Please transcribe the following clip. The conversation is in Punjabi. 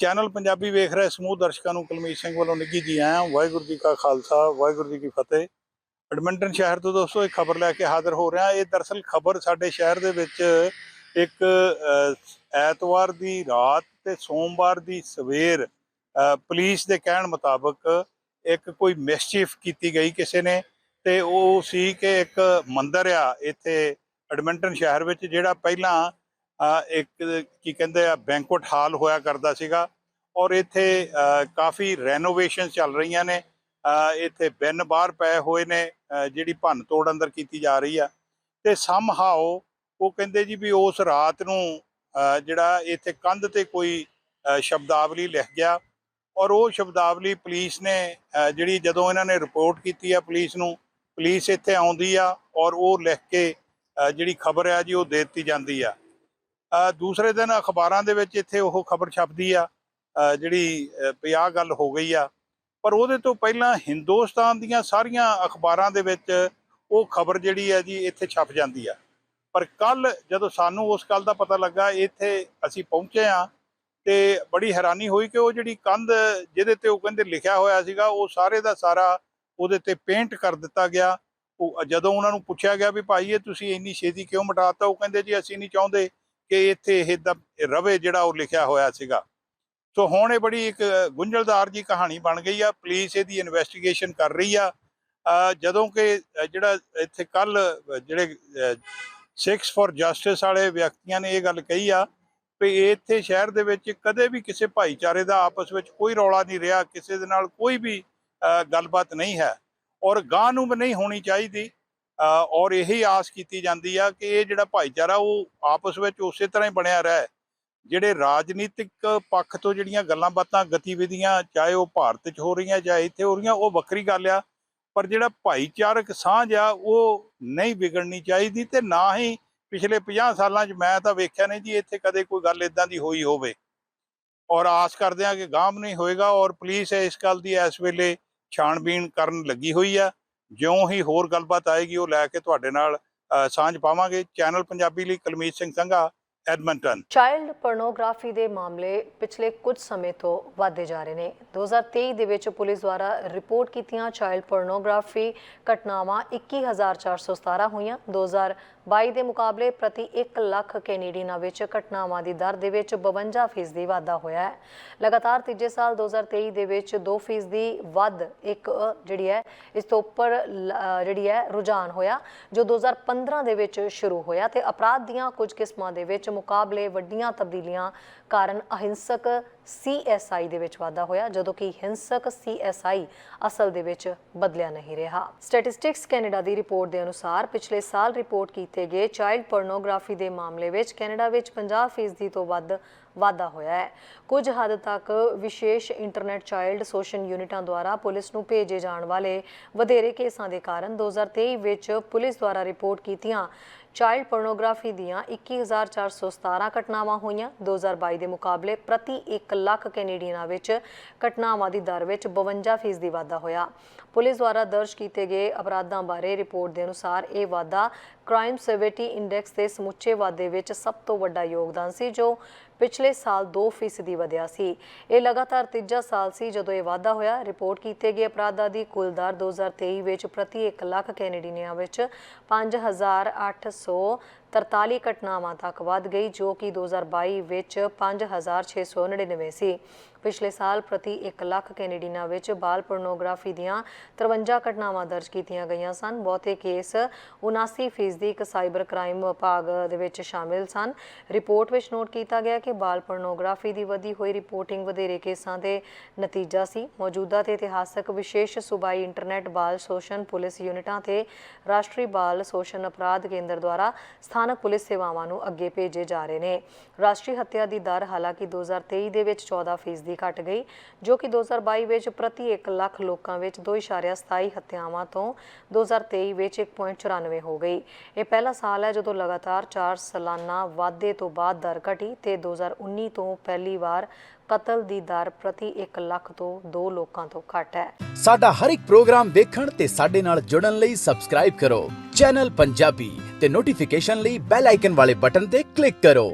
ਚੈਨਲ ਪੰਜਾਬੀ ਵੇਖ ਰਹੇ ਸਮੂਹ ਦਰਸ਼ਕਾਂ ਨੂੰ ਕੁਲਮੀਤ ਸਿੰਘ ਵੱਲੋਂ ਨਿੱਘੀ ਜੀ ਆਇਆਂ ਵਾਹਿਗੁਰੂ ਜੀ ਕਾ ਖਾਲਸਾ ਵਾਹਿਗੁਰੂ ਜੀ ਕੀ ਫਤਿਹ। ਐਡਮਿੰਟਨ ਸ਼ਹਿਰ ਤੋਂ ਦੋਸਤੋ ਇੱਕ ਖਬਰ ਲੈ ਕੇ ਹਾਜ਼ਰ ਹੋ ਰਿਹਾ। ਇਹ ਦਰਅਸਲ ਖਬਰ ਸਾਡੇ ਸ਼ਹਿਰ ਦੇ ਵਿੱਚ ਇੱਕ ਐਤਵਾਰ ਦੀ ਰਾਤ ਤੇ ਸੋਮਵਾਰ ਦੀ ਸਵੇਰ ਅ, ਪੁਲਿਸ ਦੇ ਕਹਿਣ ਮੁਤਾਬਕ ਇੱਕ ਕੋਈ ਮਿਸਚੀਫ ਕੀਤੀ ਗਈ ਕਿਸੇ ਨੇ ਤੇ ਉਹ ਸੀ ਕਿ ਇੱਕ ਮੰਦਿਰ ਆ ਇੱਥੇ ਐਡਮਿੰਟਨ ਸ਼ਹਿਰ ਵਿੱਚ ਜਿਹੜਾ ਪਹਿਲਾਂ ਇੱਕ ਕੀ ਕਹਿੰਦੇ ਆ ਬੈਂਕੁਏਟ ਹਾਲ ਹੋਇਆ ਕਰਦਾ ਸੀਗਾ ਔਰ ਇੱਥੇ ਕਾਫੀ ਰੈਨੋਵੇਸ਼ਨ ਚੱਲ ਰਹੀਆਂ ਨੇ। ਇੱਥੇ ਬਿੰਨ ਬਾਹਰ ਪਏ ਹੋਏ ਨੇ ਜਿਹੜੀ ਭੰਨ ਤੋੜ ਅੰਦਰ ਕੀਤੀ ਜਾ ਰਹੀ ਆ। ਤੇ ਸਮਹਾਓ ਉਹ ਕਹਿੰਦੇ ਜੀ ਵੀ ਉਸ ਰਾਤ ਨੂੰ ਜਿਹੜਾ ਇੱਥੇ ਕੰਧ ਤੇ ਕੋਈ ਸ਼ਬਦਾਵਲੀ ਲਿਖ ਗਿਆ ਔਰ ਉਹ ਸ਼ਬਦਾਵਲੀ ਪੁਲਿਸ ਨੇ ਜਿਹੜੀ ਜਦੋਂ ਇਹਨਾਂ ਨੇ ਰਿਪੋਰਟ ਕੀਤੀ ਆ ਪੁਲਿਸ ਨੂੰ, ਪੁਲਿਸ ਇੱਥੇ ਆਉਂਦੀ ਆ ਔਰ ਉਹ ਲਿਖ ਕੇ ਜਿਹੜੀ ਖਬਰ ਆ ਜੀ ਉਹ ਦੇ ਦਿੱਤੀ ਜਾਂਦੀ ਆ। ਦੂਸਰੇ ਦਿਨ ਅਖਬਾਰਾਂ ਦੇ ਵਿੱਚ ਇੱਥੇ ਉਹ ਖਬਰ ਛਪਦੀ ਆ ਜਿਹੜੀ ਅ, ਗੱਲ ਹੋ ਗਈ ਆ। ਪਰ ਉਹਦੇ ਤੋਂ ਪਹਿਲਾਂ ਹਿੰਦੁਸਤਾਨ ਦੀਆਂ ਸਾਰੀਆਂ ਅਖਬਾਰਾਂ ਦੇ ਵਿੱਚ ਉਹ ਖਬਰ ਜਿਹੜੀ ਹੈ ਜੀ ਇੱਥੇ ਛਪ ਜਾਂਦੀ ਆ। ਪਰ ਕੱਲ ਜਦੋਂ ਸਾਨੂੰ ਉਸ ਗੱਲ ਦਾ ਪਤਾ ਲੱਗਾ ਇੱਥੇ ਅਸੀਂ ਪਹੁੰਚੇ ਆ ਤੇ ਬੜੀ ਹੈਰਾਨੀ ਹੋਈ ਕਿ ਉਹ ਜਿਹੜੀ ਕੰਧ ਜਿਹਦੇ ਤੇ ਉਹ ਕਹਿੰਦੇ ਲਿਖਿਆ ਹੋਇਆ ਸੀਗਾ ਉਹ ਸਾਰੇ ਦਾ ਸਾਰਾ ਉਹਦੇ ਤੇ ਪੇਂਟ ਕਰ ਦਿੱਤਾ ਗਿਆ। ਉਹ ਜਦੋਂ ਉਹਨਾਂ ਨੂੰ ਪੁੱਛਿਆ ਗਿਆ ਵੀ ਭਾਈ ਇਹ ਤੁਸੀਂ ਇੰਨੀ ਛੇਤੀ ਕਿਉਂ ਮਿਟਾਤਾ ਉਹ ਕਹਿੰਦੇ ਜੀ ਅਸੀਂ ਨਹੀਂ ਚਾਹੁੰਦੇ। ਕਿ ਇੱਥੇ ਇਹ ਰਵੇ ਜਿਹੜਾ ਉਹ ਲਿਖਿਆ ਹੋਇਆ ਸੀਗਾ। ਸੋ ਹੁਣ ਇਹ ਬੜੀ ਇੱਕ ਗੁੰਝਲਦਾਰ ਜੀ ਕਹਾਣੀ ਬਣ ਗਈ ਆ। ਪੁਲਿਸ ਇਹਦੀ ਇਨਵੈਸਟੀਗੇਸ਼ਨ ਕਰ ਰਹੀ ਆ। ਜਦੋਂ ਕਿ ਜਿਹੜਾ ਇੱਥੇ ਕੱਲ ਜਿਹੜੇ ਸਿਕਸ ਫॉर ਜਸਟਿਸ ਵਾਲੇ ਵਿਅਕਤੀਆਂ ਨੇ ਇਹ ਗੱਲ ਕਹੀ ਆ ਵੀ ਇੱਥੇ ਸ਼ਹਿਰ ਦੇ ਵਿੱਚ ਕਦੇ ਵੀ ਕਿਸੇ ਭਾਈਚਾਰੇ ਦਾ ਆਪਸ ਵਿੱਚ ਕੋਈ ਰੌਲਾ ਨਹੀਂ ਰਿਹਾ। ਕਿਸੇ ਦੇ ਨਾਲ ਕੋਈ ਵੀ ਗੱਲਬਾਤ ਨਹੀਂ ਹੈ। ਔਰ ਗਾਂ ਨੂੰ ਵੀ ਨਹੀਂ ਹੋਣੀ ਚਾਹੀਦੀ। ਔਰ ਇਹੀ ਆਸ ਕੀਤੀ ਜਾਂਦੀ ਆ ਕਿ ਇਹ ਜਿਹੜਾ ਭਾਈਚਾਰਾ ਉਹ ਆਪਸ ਵਿੱਚ ਉਸੇ ਤਰ੍ਹਾਂ ਹੀ ਬਣਿਆ ਰਹੇ। ਜਿਹੜੇ ਰਾਜਨੀਤਿਕ ਪੱਖ ਤੋਂ ਜਿਹੜੀਆਂ ਗੱਲਾਂ ਬਾਤਾਂ, ਗਤੀਵਿਧੀਆਂ, ਚਾਹੇ ਉਹ ਭਾਰਤ 'ਚ ਹੋ ਰਹੀਆਂ, ਚਾਹੇ ਇੱਥੇ ਹੋ ਰਹੀਆਂ, ਉਹ ਵੱਖਰੀ ਗੱਲ ਆ। ਪਰ ਜਿਹੜਾ ਭਾਈਚਾਰਕ ਸਾਂਝ ਆ, ਉਹ ਨਹੀਂ ਵਿਗੜਨੀ ਚਾਹੀਦੀ ਤੇ ਨਾ ਹੀ ਪਿਛਲੇ 50 ਸਾਲਾਂ 'ਚ ਮੈਂ ਤਾਂ ਵੇਖਿਆ ਨਹੀਂ ਜੀ ਇੱਥੇ ਕਦੇ ਕੋਈ ਗੱਲ ਇਦਾਂ ਦੀ ਹੋਈ ਹੋਵੇ। ਔਰ ਆਸ ਕਰਦੇ ਹਾਂ ਕਿ ਗਾਮ ਨਹੀਂ ਹੋਏਗਾ ਔਰ ਪੁਲਿਸ ਇਸ ਗੱਲ ਦੀ ਇਸ ਵੇਲੇ ਛਾਣਬੀਣ ਕਰਨ ਲੱਗੀ ਹੋਈ ਆ। ਜਿਉਂ ਹੀ ਹੋਰ ਗੱਲਬਾਤ ਆਏਗੀ, ਉਹ ਲੈ ਕੇ ਤੁਹਾਡੇ ਨਾਲ ਸਾਂਝ ਪਾਵਾਂਗੇ। ਚੈਨਲ ਪੰਜਾਬੀ ਲਈ Kalmeet Singh Sangha Edmonton. Child pornography ਦੇ ਮਾਮਲੇ ਪਿਛਲੇ ਕੁਝ ਸਮੇਂ ਤੋਂ ਵਧਦੇ ਜਾ ਰਹੇ ਨੇ। 2023 ਦੇ ਵਿੱਚ ਪੁਲਿਸ ਦੁਆਰਾ ਰਿਪੋਰਟ ਕੀਤੀਆਂ ਚਾਈਲਡ ਪੋਰਨੋਗ੍ਰਾਫੀ ਘਟਨਾਵਾਂ 21417 ਹੋਈਆਂ। 2022 ਦੇ ਮੁਕਾਬਲੇ ਪ੍ਰਤੀ 1 ਲੱਖ ਕੈਨੇਡੀਅਨਾਂ ਵਿੱਚ ਘਟਨਾਵਾਂ ਦੀ ਦਰ ਦੇ ਵਿੱਚ 52% ਫੀਸਦੀ ਵਾਧਾ ਹੋਇਆ ਹੈ। ਲਗਾਤਾਰ ਤੀਜੇ ਸਾਲ 2023 ਦੇ ਵਿੱਚ 2 ਫੀਸਦੀ ਵੱਧ ਇੱਕ ਜਿਹੜੀ ਹੈ, ਇਸ ਤੋਂ ਉੱਪਰ, ਲ- ਜਿਹੜੀ ਹੈ, ਰੁਝਾਨ ਹੋਇਆ, ਜੋ 2015 ਦੇ ਵਿੱਚ ਸ਼ੁਰੂ ਹੋਇਆ ਤੇ ਅਪਰਾਧ ਦੀਆਂ ਕੁਝ ਕਿਸਮਾਂ ਦੇ ਵਿੱਚ ਮੁਕਾਬਲੇ ਵੱਡੀਆਂ ਤਬਦੀਲੀਆਂ ਕਾਰਨ ਅਹਿੰਸਕ ਸੀਐਸਆਈ ਦੇ ਵਿੱਚ ਵਾਧਾ ਹੋਇਆ, ਜਦੋਂ ਕਿ ਹਿੰਸਕ ਸੀਐਸਆਈ ਅਸਲ ਦੇ ਵਿੱਚ ਬਦਲਿਆ ਨਹੀਂ ਰਿਹਾ। ਸਟੈਟਿਸਟਿਕਸ ਕੈਨੇਡਾ ਦੀ ਰਿਪੋਰਟ ਦੇ ਅਨੁਸਾਰ, ਪਿਛਲੇ ਸਾਲ ਰਿਪੋਰਟ ਕੀਤੇ ਗਏ ਚਾਈਲਡ ਪੋਰਨੋਗ੍ਰਾਫੀ ਦੇ ਮਾਮਲੇ ਵਿੱਚ ਕੈਨੇਡਾ ਵਿੱਚ 50% ਤੋਂ ਵੱਧ ਵਾਧਾ ਹੋਇਆ ਹੈ। ਕੁਝ ਹੱਦ ਤੱਕ ਵਿਸ਼ੇਸ਼ ਇੰਟਰਨੈਟ ਚਾਈਲਡ ਸੋਸ਼ਲ ਯੂਨਿਟਾਂ ਦੁਆਰਾ ਪੁਲਿਸ ਨੂੰ ਭੇਜੇ ਜਾਣ ਵਾਲੇ ਵਧੇਰੇ ਕੇਸਾਂ ਦੇ ਕਾਰਨ 2023 ਵਿੱਚ ਪੁਲਿਸ ਦੁਆਰਾ ਰਿਪੋਰਟ ਕੀਤੀਆਂ ਚਾਈਲਡ ਪੋਰਨੋਗ੍ਰਾਫੀ ਦੀਆਂ 21417 ਘਟਨਾਵਾਂ ਹੋਈਆਂ। 2022 ਦੇ ਮੁਕਾਬਲੇ ਪ੍ਰਤੀ 1 ਲੱਖ ਕੈਨੇਡੀਅਨਾਂ ਵਿੱਚ ਘਟਨਾਵਾਂ ਦੀ ਦਰ ਵਿੱਚ 52% ਦੀ ਵਾਧਾ ਹੋਇਆ। ਪੁਲਿਸ ਦੁਆਰਾ ਦਰਜ ਕੀਤੇ ਗਏ ਅਪਰਾਧਾਂ ਬਾਰੇ ਰਿਪੋਰਟ ਦੇ ਅਨੁਸਾਰ ਇਹ ਵਾਧਾ ਕ੍ਰਾਈਮ ਸਿਵਿਟੀ ਇੰਡੈਕਸ ਦੇ ਸਮੁੱਚੇ ਵਾਧੇ ਵਿੱਚ ਸਭ ਤੋਂ ਵੱਡਾ ਯੋਗਦਾਨ ਸੀ, ਜੋ ਪਿਛਲੇ ਸਾਲ 2% ਵਧਿਆ ਸੀ। ਇਹ ਲਗਾਤਾਰ ਤੀਜਾ ਸਾਲ ਸੀ ਜਦੋਂ ਇਹ ਵਾਧਾ ਹੋਇਆ। ਰਿਪੋਰਟ ਕੀਤੇ ਗਏ ਅਪਰਾਧਾਂ ਦੀ ਕੁੱਲ ਦਰ 2023 ਵਿੱਚ ਪ੍ਰਤੀ 1 ਲੱਖ ਕੈਨੇਡੀਅਨਾਂ ਵਿੱਚ 5843 ਘਟਨਾਵਾਂ ਤੱਕ ਵੱਧ ਗਈ, ਜੋ ਕਿ 2022 ਵਿੱਚ 5699 ਸੀ। ਪਿਛਲੇ ਸਾਲ ਪ੍ਰਤੀ 1 ਲੱਖ ਕੈਨੇਡੀਅਨਾਂ ਵਿੱਚ ਬਾਲ ਪੋਰਨੋਗ੍ਰਾਫੀ ਦੀਆਂ 53 ਘਟਨਾਵਾਂ ਦਰਜ ਕੀਤੀਆਂ ਗਈਆਂ ਸਨ। ਬਹੁਤੇ ਕੇਸ 79% ਇੱਕ ਸਾਈਬਰ ਕ੍ਰਾਈਮ ਵਿਭਾਗ ਦੇ ਵਿੱਚ ਸ਼ਾਮਿਲ ਸਨ। ਰਿਪੋਰਟ ਵਿੱਚ ਨੋਟ ਕੀਤਾ ਗਿਆ ਕਿ ਬਾਲ ਪੋਰਨੋਗ੍ਰਾਫੀ ਦੀ ਵਧੀ ਹੋਈ ਰਿਪੋਰਟਿੰਗ ਵਧੇਰੇ ਕੇਸਾਂ ਦੇ ਨਤੀਜਾ ਸੀ। ਮੌਜੂਦਾ ਤੇ ਇਤਿਹਾਸਕ ਵਿਸ਼ੇਸ਼ ਸੂਬਾਈ ਇੰਟਰਨੈਟ, ਬਾਲ ਸ਼ੋਸ਼ਣ ਪੁਲਿਸ ਯੂਨਿਟਾਂ ਤੇ ਰਾਸ਼ਟਰੀ ਬਾਲ ਸ਼ੋਸ਼ਣ ਅਪਰਾਧ ਕੇਂਦਰ ਦੁਆਰਾ ਸਥਾਨਕ ਪੁਲਿਸ ਸੇਵਾਵਾਂ ਨੂੰ ਅੱਗੇ ਭੇਜੇ ਜਾ ਰਹੇ ਨੇ। ਰਾਸ਼ਟਰੀ ਹੱਤਿਆ ਦੀ ਦਰ ਹਾਲਾਂਕਿ 2023 ਦੇ ਵਿੱਚ 14% ਦੀ ਘਟ ਗਈ, ਜੋ ਕਿ 2022 ਵਿੱਚ ਪ੍ਰਤੀ 1 ਲੱਖ ਲੋਕਾਂ ਵਿੱਚ 2.27 ਹੱਤਿਆਵਾਂ ਤੋਂ 2023 ਵਿੱਚ 1.94 ਹੋ ਗਈ। ਇਹ ਪਹਿਲਾ ਸਾਲ ਹੈ ਜਦੋਂ ਲਗਾਤਾਰ 4 ਸਾਲਾਨਾ ਵਾਧੇ ਤੋਂ ਬਾਅਦ ਦਰ ਘਟੀ ਤੇ 2019 ਤੋਂ ਪਹਿਲੀ ਵਾਰ ਕਤਲ ਦੀ ਦਰ ਪ੍ਰਤੀ 1 ਲੱਖ ਤੋਂ 2 ਲੋਕਾਂ ਤੋਂ ਘੱਟ ਹੈ। ਸਾਡਾ ਹਰ ਇੱਕ ਪ੍ਰੋਗਰਾਮ ਦੇਖਣ ਤੇ ਸਾਡੇ ਨਾਲ ਜੁੜਨ ਲਈ ਸਬਸਕ੍ਰਾਈਬ ਕਰੋ। ਚੈਨਲ ਪੰਜਾਬੀ ਤੇ ਨੋਟੀਫਿਕੇਸ਼ਨ ਲਈ ਬੈਲ ਆਈਕਨ ਵਾਲੇ ਬਟਨ ਤੇ ਕਲਿੱਕ ਕਰੋ।